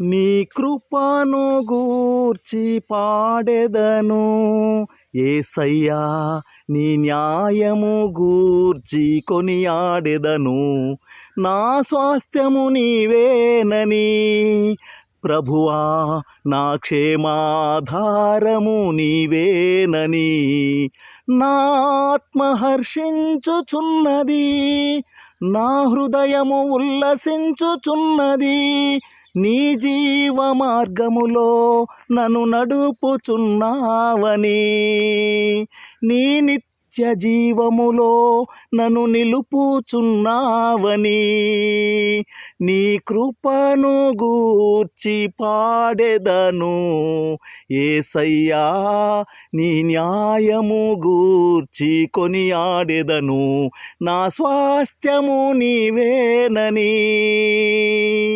నీ కృపను గూర్చి పాడెదను. ఏసయ్యా నీ న్యాయము గూర్చి కొనియాడెదను. నా స్వాస్థ్యము నీవేనని. ప్రభువా నా క్షేమాధారము నీవేనని. నా ఆత్మ హర్షించుచున్నది. నా హృదయము ఉల్లసించుచున్నది. నీ జీవ మార్గములో నన్ను నడుపుచున్నావని. నీ నిత్య జీవములో నన్ను నిలుపుచున్నావని. నీ కృపను గూర్చి పాడెదను. ఏసయ్యా నీ న్యాయము గూర్చి కొనియాడెదను. నా స్వాస్థ్యము నీవేనని.